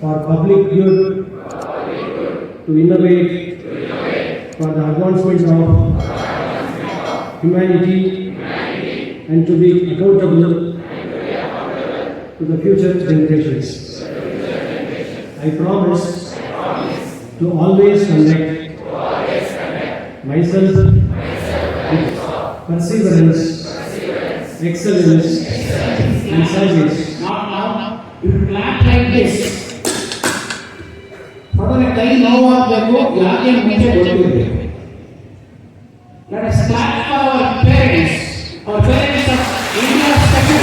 for public good, to innovate, for the advancement of humanity, and to be accountable to the future generations. I promise to always conduct myself with perseverance, excellence, and service. Not now, you clap like this. ಹೊರಗಡೆ ಕೈ ನೋವಾಗಬೇಕು ಯಾಕೆ ಮುಂಚೆ ಗೊತ್ತಿರಬೇಕು Let us clap for our parents, our parents of India special.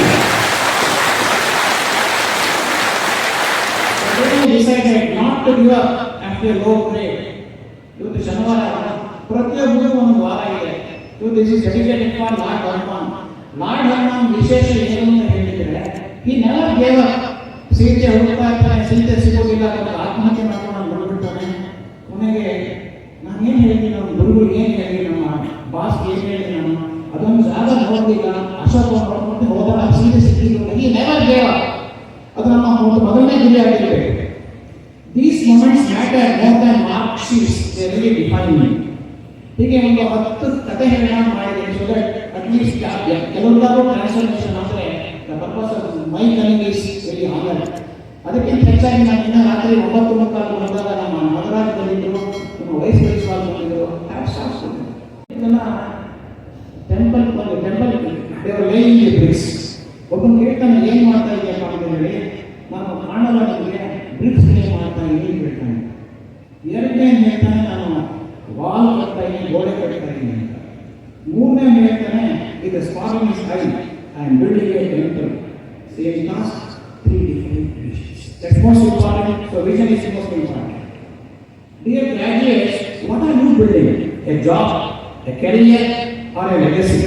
They decided not to give up after a low grade. ಇವತ್ತು ಶನಿವಾರ ಪ್ರತಿಯೊಬ್ಬರಿಗೂ ಒಂದು ವಾರ ಇದೆ ಇವತ್ತು this is dedicated for lord Hanuman lord Hanuman ವಿಶೇಷ ಏನು ಅಂತ ಹೇಳಿದ್ರೆ ಈ ನೆಲ ದೇವ ಸೀತೆ ಹುಡುಕ್ತಾ ಇರ್ತಾನೆ ಸೀತೆ ಸಿಗೋದಿಲ್ಲ ಅಂತ ಆತ್ಮಹತ್ಯೆ ಮೋರ್ ಮಾರ್ಕ್ಸಿಸ್ಟ್ ದೇ ಡಿಫೈನ್ ಹೀಗೆ ಒಂದು ಹತ್ತು ಕಥೆ ಹೇಳೋಣ ಮಾಡಿದೆ ಸೊ ದಟ್ ಅಟ್ ಲೀಸ್ಟ್ ಕೆಲವೊಂದಾದ್ರು ಟ್ರಾನ್ಸ್ಫರ್ಮೇಷನ್ ಆದರೆ the purpose of my calling is very honour ಅದಕ್ಕಿಂತ ಹೆಚ್ಚಾಗಿ ನಾನು ಇನ್ನ ರಾತ್ರಿ ಒಂಬತ್ತು ಮುಕ್ಕಾಲು ಬಂದಾಗ ನಮ್ಮ ನಗರಾಜ್ ಬಂದಿದ್ದರು, ನಮ್ಮ ವೈಸ್ ಪ್ರಿನ್ಸಿಪಾಲ್ ಬಂದಿದ್ದರು. ಇದನ್ನ ಟೆಂಪಲ್ ಒಂದು ಟೆಂಪಲ್ ದೇವರ ಲೇಯಿಂಗ್ ಬ್ರಿಕ್ಸ್ ಒಬ್ಬನು ಕೇಳ್ತಾನೆ ಏನು ಮಾಡ್ತಾ ಇದೆಯಪ್ಪ ಅಂತ ಹೇಳಿ ನಾನು ಕಾಣಲ್ಲ ನಿಮಗೆ ಬ್ರಿಕ್ಸ್ ಏನು ಮಾಡ್ತಾ ಇದ್ದೀನಿ ಹೇಳ್ತಾನೆ. ಎರಡನೇ ಹೇಳ್ತಾನೆ ನಾನು ವಾಲ್ ಕಟ್ತಾ ಇದ್ದೀನಿ ಗೋಡೆ ಕಟ್ತಾ ಇದ್ದೀನಿ ಅಂತ ಮೂರನೇ ಹೇಳ್ತಾನೆ ಇದು sparking is high I am building a temple same task three different visions that's most important so vision is most important Dear graduates, what are you building? A job, a career, or a legacy?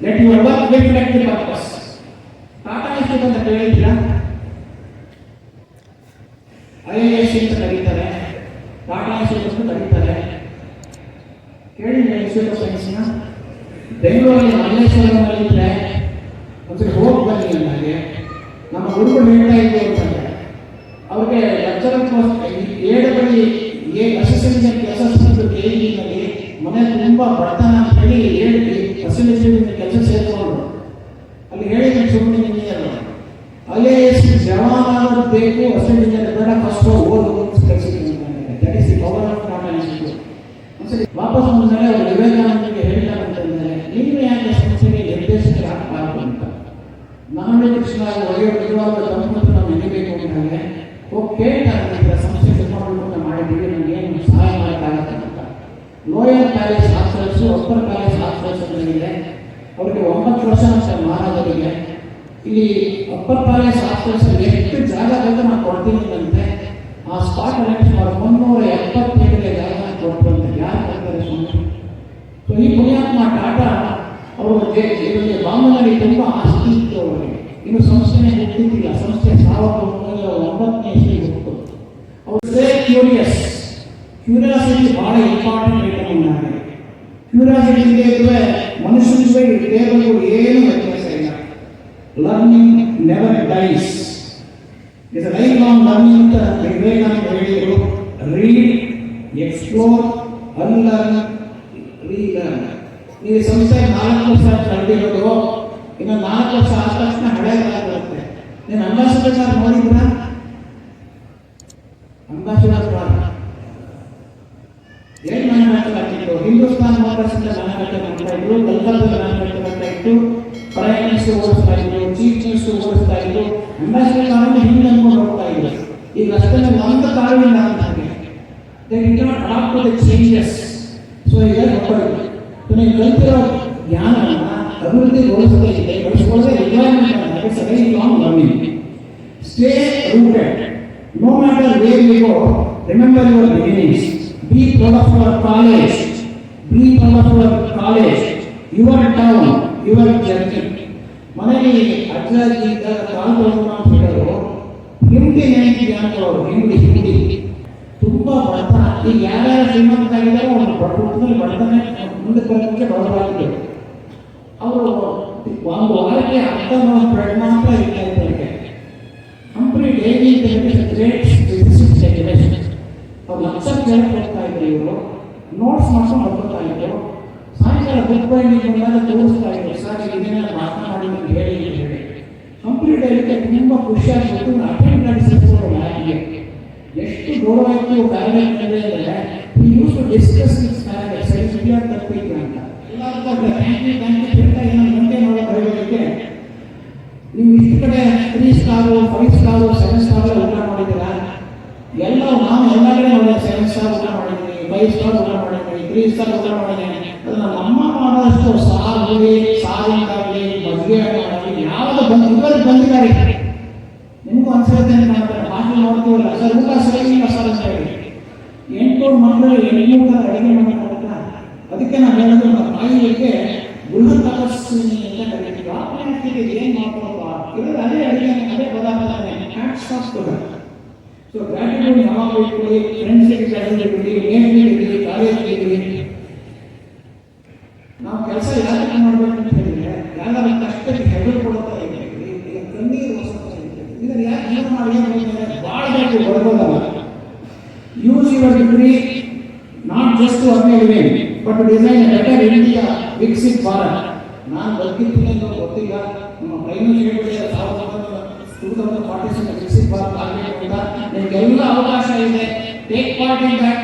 Let your work reflect the purpose. Tata institute ಅಂತ ಕೇಳಿದ್ದೀರಾ I I S ಅಂತ ಕರೀತಾರೆ institute ಅಂತ ಕರೀತಾರೆ ಕೇಳಿದ್ರೆ institute of ಸೈನ್ಸ್ನ ಬೆಂಗಳೂರಲ್ಲಿ ಮಲ್ಲೇಶ್ವರದಲ್ಲಿ ಇದ್ರೆ, ಒಂದ್ಸರಿ ಹೋಗಿ ಬನ್ನಿ ನನಗೆ ನಮ್ಮ ಗುರುಗಳು ಹೇಳ್ತಾ ಇದ್ರು ಅಂತಂದ್ರೆ, ಅವ್ರಿಗೆ ಲೆಕ್ಚರರ್ ಏಳು ಬಳಿ ಏ ಅಸಿಸ್ಟೆಂಟ್ ಕೆಲಸ ಸಿಕ್ಕಿದ್ದು ಕೆಇನಲ್ಲಿ ಮನೆ ತುಂಬ ಬಡತನ ಅಂತ ಹೇಳಿ ಏಳು ಅಸಿಸ್ಟೆಂಟ್ ಕೆಲಸ ಸೇರಿಕೊಂಡ್ರು. ಅಲ್ಲಿ ಹೇಳಿದ್ರೆ ಸುಮ್ಮನೆ ಇಂಜಿನಿಯರ್ ಐ ಎ ಬೇಕು ಅಸಿಸ್ಟೆಂಟ್ ಕೃಷ್ಣ ಒಳ್ಳೆಯ ನಿಜವಾದ ತಮ್ಮನ್ನು ನಾವು ನೆನಬೇಕು ಅಂತಂದರೆ, ಹೋಗಿ ಕೇಳ್ತಾರೆ ಸಂಸ್ಥೆ ನಿರ್ಮಾಣ ಮಾಡಿದ್ದೀವಿ ನನಗೆ ಏನು ಸಹಾಯ ಮಾಡೋಕ್ಕಾಗತ್ತೆ ಅಂತ. Lower college hostels, upper college ಅಂತ ಇದೆ ಅವರಿಗೆ ಒಂಬತ್ತು ವರ್ಷ ಮಹಾರಾಜರಿಗೆ ಇಲ್ಲಿ ಅಪ್ಪರ್ ಕಾಲೇಜ್ ಅಲ್ಲಿ ಎಷ್ಟು ಜಾಗ ಬೇಕು ನಾನು ಕೊಡ್ತೀನಿ ಅಂತೆ ಆ ಸ್ಪಾಟ್ ಅಲ್ಲಿ ಸುಮಾರು ಮುನ್ನೂರ ಎಪ್ಪತ್ತೇಳನೇ ಜಾಗ ಕೊಟ್ಟರು ಅಂತ ಯಾರು ಕೊಡ್ತಾರೆ ಸುಮ್ಮನೆ ಸೊ, ಈ ಪುಣ್ಯಾತ್ಮ ಟಾಟಾ ಅವರು ಬಾಂಬೆನಲ್ಲಿ ತುಂಬ ಆಸ್ತಿ ಕ್ಯೂರಿಯಾಸಿಟಿ ಬಹಳ ಇಂಪಾರ್ಟೆಂಟ್ ಐಟಮ್ ಕ್ಯೂರಿಯಾಸಿಟಿ ಇಲ್ಲದೆ ಇದ್ರೆ ಮನುಷ್ಯನಿಗೆ ದೇವರು ಏನು ವ್ಯತ್ಯಾಸ ಇಲ್ಲ. Learning never dies is life long learning ಅಂತ ವಿವೇಕಾನಂದ ಹೇಳಿದರು. ರೀಡ್ ಎಕ್ಸ್ಪ್ಲೋರ್ ಅನ್ಲರ್ನ್ ರೀಲರ್ನ್ ನೀವು ಸಂಸ್ಥೆ ನಾಲ್ಕು ವರ್ಷ ಕಳೆದಿರೋದು ಇನ್ನು ನಾಲ್ಕು ವರ್ಷ ಆದ ತಕ್ಷಣ ಹಳೆಯದಾಗಿರುತ್ತೆ ನೀನು ಅಂಬಾಸಿಡರ್ ನೋಡಿದ್ರ ಅಂಬಾಸಿಡರ್ ಕಾರಣ ಹಿಂದೆ ಅನ್ಕೊಂಡು ಹೋಗ್ತಾ ಇದ್ರು ಈಗ ರಸ್ತೆಯಲ್ಲಿ ಒಂದು ಕಾರಣದಿಂದ ಆಗ್ತದೆ they did not adapt to the changes so ಈಗ ಮಕ್ಕಳು ಸೊ ನೀವು ಕಲ್ತಿರೋ ಜ್ಞಾನವನ್ನ ಅಭಿವೃದ್ಧಿಗೊಳಿಸದೇ ಇದೆ ಬಳಸ್ಕೊಳ್ಳದೆ ರಿಕ್ವೈರ್ಮೆಂಟ್ ಅಂದರೆ ಸರಿ long learning stay rooted no matter where you go remember your beginnings be proud of your college be proud of your college your town your journey ಮನೆಯಲ್ಲಿ ಅಜ್ಜ ಅಜ್ಜಿ ಇದ್ದಾಗ ಕಾಲು ತೊಳ್ಕೊಂಡು ಅಂತ ಹಿಂದಿ ಅಂತ ಅವರು ಹಿಂದಿ ಹಿಂದಿ. ತುಂಬಾ ಬಡತನ. ಈಗ ಯಾರ್ಯಾರು ಶ್ರೀಮಂತರಾಗಿದ್ದಾರೋ ಒಂದು ಬಡತನದಲ್ಲಿ ಬಡತನ ಮುಂದೆ ಬರೋದಕ್ಕೆ ಬಡವಾಗಿದೆ ಅವರು ಒಂದು ವಾರಕ್ಕೆ ಅರ್ಧ ಬ್ರೆಡ್ ಮಾತ್ರ ಇರ್ತಾ ಇದ್ದಾರೆ ಕಂಪ್ನಿ ಡೈಲಿ ಗ್ರೇಟ್ ಜನರೇಷನ್ ಅವ್ರು ಲಕ್ಷ ಹೋಗ್ತಾ ಇದ್ರು ಇವರು. ನೋಟ್ಸ್ ಮಾಡ್ಕೊಂಡು ಬರ್ತಾ ಇದ್ರು ಸಾಯಂಕಾಲ ಬುಕ್ ಬೈಂಡಿಂಗ್ ತೋರಿಸ್ತಾ ಇದ್ರು ಸರ್, ಇದನ್ನೆಲ್ಲ ಮಾತನಾಡಿ ಹೇಳಿ ಹೇಳಿ. ಕಂಪ್ಲೀಟ್ ಆಗಲಿಕ್ಕೆ ತುಂಬ ಖುಷಿಯಾಗ್ಬಿಟ್ಟು ಎಷ್ಟು ಗೌರವ ಕಾರಣ ಅಂದರೆ ಈ ಟು ಡಿಸ್ಕಸ್ ದಿಸ್ ಕ್ಲಿಯರ್ ತಪ್ಪಿದ್ದೆ ಅಂತ ನೋಡೋ ನೀವು ಇಷ್ಟು ಕಡೆ three star five star seven star ಊಟ ಎಲ್ಲ, ನಾವು ಎಲ್ಲ ಕಡೆ ನೋಡಿದ ಸೆವೆನ್ ಸ್ಟಾರ್ ಊಟ ಮಾಡಿದ್ದೀನಿ ಫೈವ್ ಸ್ಟಾರ್ ಊಟ ಮಾಡಿದ್ದೀನಿ ತ್ರೀ ಸ್ಟಾರ್ ಊಟ ಮಾಡಿದ್ದೀನಿ. ಅದನ್ನ ನಮ್ಮ ಮಾಡೋಷ್ಟು ಸಾರು ಆಗಲಿ ಮದುವೆ ಆಗಲಿ ಯಾವುದು ಬಂದು ಬಂದಿದ್ದಾರೆ ಅಂತ ಮಾಡ್ತಾರೆ ಹಾಗೆ ನೋಡ್ತೀವಲ್ಲ ಸರ್ ಊಟ ಸರಿ ಇಲ್ಲ ಸರ್ ಎಂಟು ಮಕ್ಕಳು ಥರ ಅಡುಗೆ ಮಾಡೋಕ್ಕಾಗತ್ತಾ ಅದಕ್ಕೆ ನಾವು ಹೇಳಿದ್ರು ನಮ್ಮ ತಾಯಿಗೆ ಬೃಹತ್ ತಪಸ್ವಿನಿ ಅಂತ ಕರೀತೀವಿ. ಏನು ಮಾಡ್ಕೊಳಪ್ಪ? ಇರೋದು ಅದೇ ಅಡುಗೆ, ಅದೇ ಪದಾರ್ಥನೇ ಹ್ಯಾಟ್ಸ್ ಆಫ್ ಸೊ ಗ್ರಾಟಿಟ್ಯೂಡ್ ಯಾವಾಗ ಇಟ್ಕೊಳ್ಳಿ? ಫ್ರೆಂಡ್ಸಿಗೆ ನೇಮಿಗೆ ಕಾಲೇಜಿಗೆ ಇರಲಿ ನಾವು ಕೆಲಸ ಯಾಕೆ ಮಾಡಬೇಕು ಅಂತ ಹೇಳಿದ್ರೆ ಯಾರು ಕಷ್ಟಕ್ಕೆ ಹೆಗಲು ಕೊಡ್ತಾ ಇದ್ದೀವಿ ಈಗ ಕಣ್ಣೀರು ಹೊಸತಾ ಇದ್ದೀವಿ ಇದನ್ನು ಯಾಕೆ ಏನು ಮಾಡಿ ಏನು ಭಾಳ ಬೇಕು ಬರ್ಬೋದಲ್ಲ use your degree not just to earn living but design better India Viksit for ನಾನು ಬದುಕಿದ್ದೀನಿ ಅಂತ ಗೊತ್ತಿಲ್ಲ. ನಮ್ಮ prime minister two thousand forty ಆಗಬೇಕು ಅಂತ. ನಿಮಗೆಲ್ಲ ಅವಕಾಶ ಇದೆ. Take part in that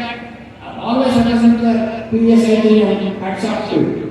always understand the P S I hats off to